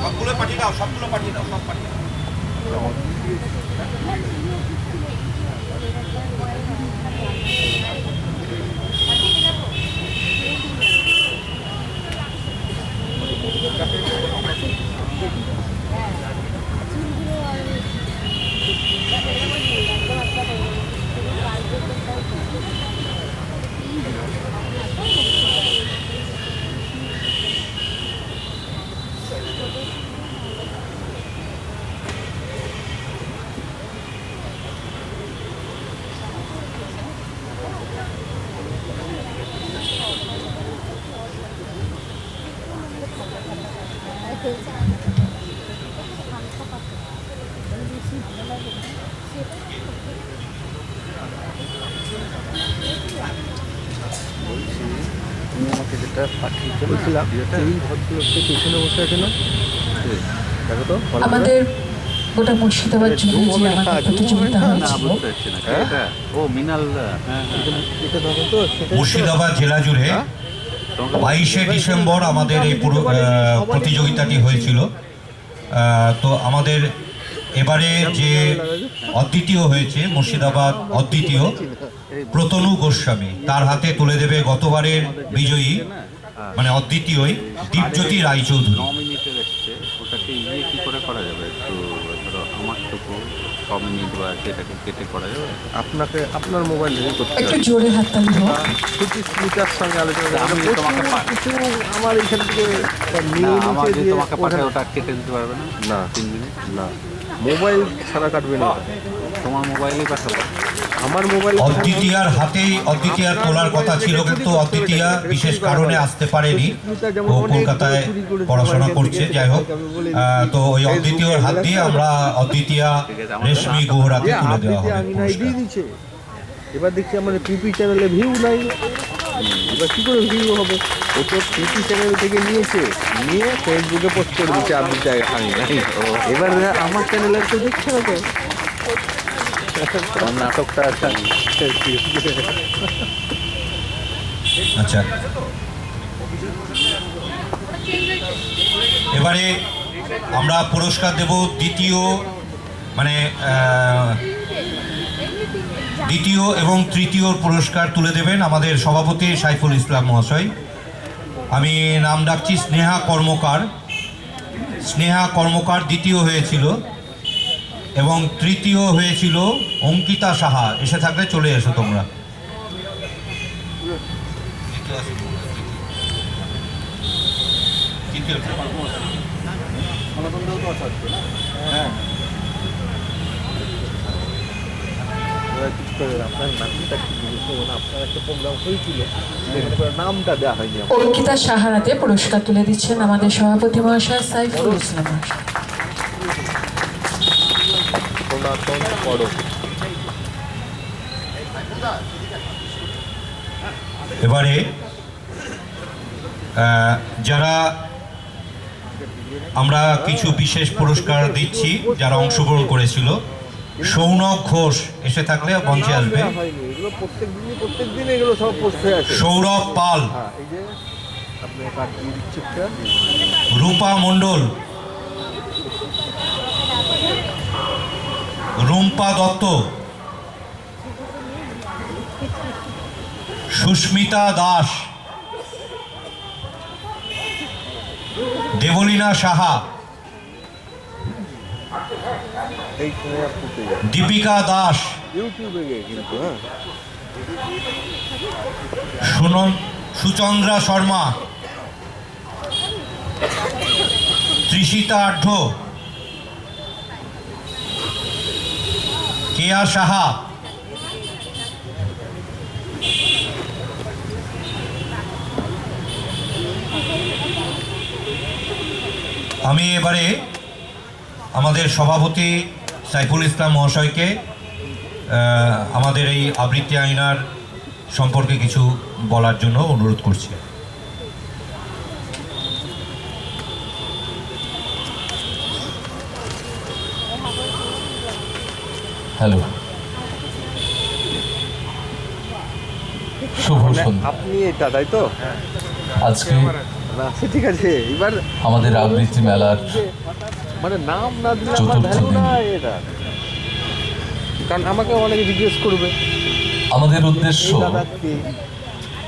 সবগুলো পাঠিয়ে দাও সবগুলো পাঠিয়ে দাও সব পাঠিয়ে দাও। তুমি আমাকে যেটা পাঠিয়েছো বলছিলাম সেই ভদ্রলোককে পেছনে বসে আছে না? দেখো তো আমাদের গোটা মুর্শিদাবাদ জুড়ে যে আমাদের প্রতিযোগিতা হয়েছিল। বুঝতে পারছি না হ্যাঁ? এটা? ও মিনাল হ্যাঁ হ্যাঁ। মুর্শিদাবাদ জেলা জুড়ে বাইশে ডিসেম্বর আমাদের এই পুরো প্রতিযোগিতাটি হয়েছিল। তো আমাদের এবারে যে অদ্বিতীয় হয়েছে মুর্শিদাবাদ অদ্বিতীয় প্রতনু গোস্বামী তার হাতে তুলে দেবে গতবারের বিজয়ী মানে অদ্বিতীয়ই দীপজ্যোতি রায়চৌধুরী। ওটাকে ইয়ে কী করে করা যাবে? একটু ধরো আমারটুকু ছ মিনিট বা সেটাকে কেটে করা যাবে? আপনাকে আপনার মোবাইল থেকে করতে একটু জোরে হাততালি হোক। ছুটি স্মিতার সঙ্গে আলোচনা আমি তোমাকে কিছু আমার এখান থেকে নিয়ে নিচে দিয়ে তোমাকে ওটা কেটে দিতে পারবে না? না। তিন মিনিট? না। মোবাইল ছাড়া কাটবে না। তোমার মোবাইলেই পাঠাবো আমার মোবাইল অদ্বিতীয়ার হাতেই অদ্বিতীয়ার তোলার কথা ছিল কিন্তু অদ্বিতীয়া বিশেষ কারণে আসতে পারেনি। ও কলকাতায় পড়াশোনা করছে যাই হোক। তো ওই অদ্বিতীয়র হাত দিয়ে আমরা অদ্বিতীয়া রেশমি গোহরাকে তুলে দেওয়া হবে। এবার দেখছি আমাদের পিপি চ্যানেলে ভিউ নাই। এবার কী করে ভিউ হবে ও তো পিপি চ্যানেল থেকে নিয়েছে। নিয়ে ফেসবুকে পোস্ট করে দিচ্ছে আপনি চাই আঙিনায় এবার আমার চ্যানেলে তো দেখছে না তো নাটকটা আচ্ছা। এবারে আমরা পুরস্কার দেব দ্বিতীয় মানে আহ, দ্বিতীয় এবং তৃতীয় পুরস্কার তুলে দেবেন আমাদের সভাপতি সাইফুল ইসলাম মহাশয়। আমি নাম ডাকছি স্নেহা কর্মকার। স্নেহা কর্মকার দ্বিতীয় হয়েছিল এবং তৃতীয় হয়েছিল অঙ্কিতা সাহা। এসে থাকলে চলে এসো তোমরা। তৃতীয় এবার কিছু করে আপনার নামটা কি জিজ্ঞেস আপনার একটা প্রোগ্রাম হয়েছিল সেখানে করে নামটা দেওয়া হয়নি অঙ্কিতা সাহারাতে পুরস্কার তুলে দিচ্ছেন আমাদের সভাপতি মহাশয় সাইফুল ইসলাম। এবারে আহ, যারা আমরা কিছু বিশেষ পুরস্কার দিচ্ছি যারা অংশগ্রহণ করেছিল সৌনক ঘোষ এসে থাকলে মঞ্চে আসবে। সৌরভ পাল। হ্যাঁ রূপা মণ্ডল। রুম্পা দত্ত। সুস্মিতা দাস। দেবলীনা সাহা। দীপিকা দাস। হ্যাঁ। সুনন সুচন্দ্রা শর্মা। ত্রিশিতা আঢ্য কেয়া সাহা। আমি এবারে আমাদের সভাপতি সাইফুল ইসলাম মহাশয়কে আমাদের এই আবৃত্তি আইনার সম্পর্কে কিছু বলার জন্য অনুরোধ করছি। হ্যালো। শুভ আপনি এটা তাই তো? আজকে ঠিক আছে এবার আমাদের আবৃত্তি মেলার মানে নাম না দিলে আমার ভ্যালু। নাই এটা। কারণ আমাকে অনেকে জিজ্ঞেস করবে। আমাদের উদ্দেশ্য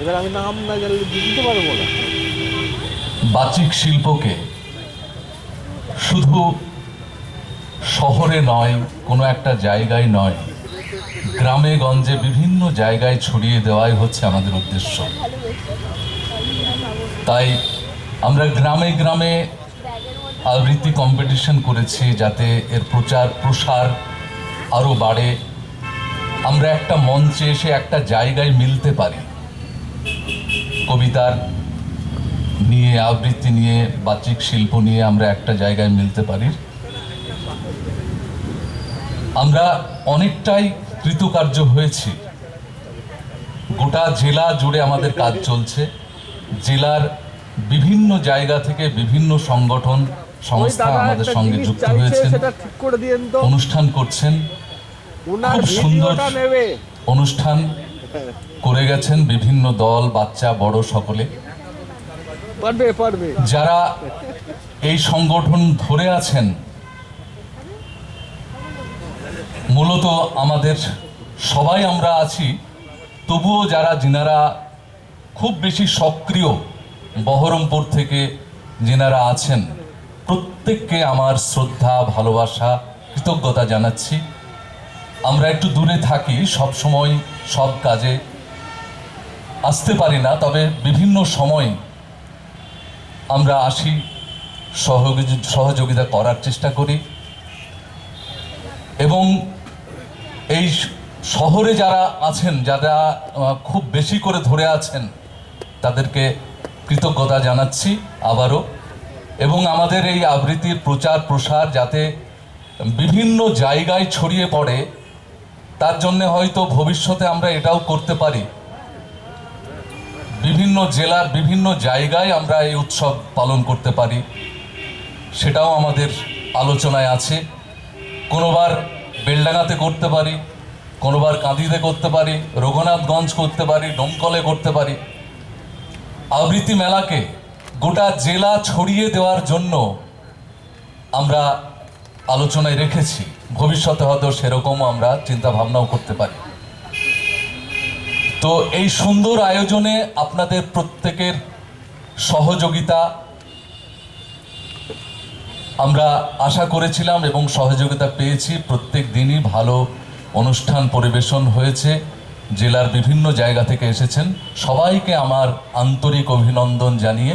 এবার আমি নাম না জানলে দিতে পারব না। বাচিক শিল্পকে শুধু শহরে নয় কোনো একটা জায়গায় নয় গ্রামে গঞ্জে বিভিন্ন জায়গায় ছড়িয়ে দেওয়াই হচ্ছে আমাদের উদ্দেশ্য। তাই আমরা গ্রামে গ্রামে আবৃত্তি কম্পিটিশন করেছি যাতে এর প্রচার, প্রসার আরও বাড়ে। আমরা একটা মঞ্চে এসে একটা জায়গায় মিলতে পারি। কবিতার নিয়ে, আবৃত্তি নিয়ে, বাচিক শিল্প নিয়ে আমরা একটা জায়গায় মিলতে পারি। আমরা অনেকটাই কৃতকার্য হয়েছি। গোটা জেলা জুড়ে আমাদের কাজ চলছে। জেলার বিভিন্ন জায়গা থেকে বিভিন্ন সংগঠন সংস্থা আমাদের সঙ্গে যুক্ত হয়েছেন। অনুষ্ঠান করছেন। খুব সুন্দর। অনুষ্ঠান করে গেছেন বিভিন্ন দল বাচ্চা বড় সকলে। পারবে পারবে। যারা এই সংগঠন ধরে আছেন মূলত আমাদের সবাই আমরা আছি তবুও যারা যিনারা খুব বেশি সক্রিয় বহরমপুর থেকে যিনারা আছেন প্রত্যেককে আমার শ্রদ্ধা, ভালোবাসা, কৃতজ্ঞতা জানাচ্ছি। আমরা একটু দূরে থাকি, সব সময় সব কাজে আসতে পারি না, তবে বিভিন্ন সময় আমরা আসি, সহযোগি- সহযোগিতা করার চেষ্টা করি। এবং এই শহরে যারা আছেন, যারা খুব বেশি করে ধরে আছেন, তাদেরকে কৃতজ্ঞতা জানাচ্ছি আবারও। এবং আমাদের এই আবৃত্তির প্রচার প্রসার যাতে বিভিন্ন জায়গায় ছড়িয়ে পড়ে, তার জন্য হয়তো ভবিষ্যতে আমরা এটাও করতে পারি। বিভিন্ন জেলার বিভিন্ন জায়গায় আমরা এই উৎসব পালন করতে পারি, সেটাও আমাদের আলোচনায় আছে। কোনোবার বেলডাঙাতে করতে পারি, কোনোবার কাঁদিতে করতে পারি, রঘুনাথগঞ্জ করতে পারি, ডোমকলে করতে পারি। আবৃত্তি মেলাকে গোটা জেলা ছড়িয়ে দেওয়ার জন্য আমরা আলোচনায় রেখেছি। ভবিষ্যতে হয়তো সেরকম আমরা চিন্তা ভাবনাও করতে পারি। তো এই সুন্দর আয়োজনে আপনাদের প্রত্যেকের সহযোগিতা আমরা আশা করেছিলাম এবং সহযোগিতা পেয়েছি। প্রত্যেক দিনই ভালো অনুষ্ঠান পরিবেশন হয়েছে। জেলার বিভিন্ন জায়গা থেকে এসেছেন। সবাইকে আমার আন্তরিক অভিনন্দন জানিয়ে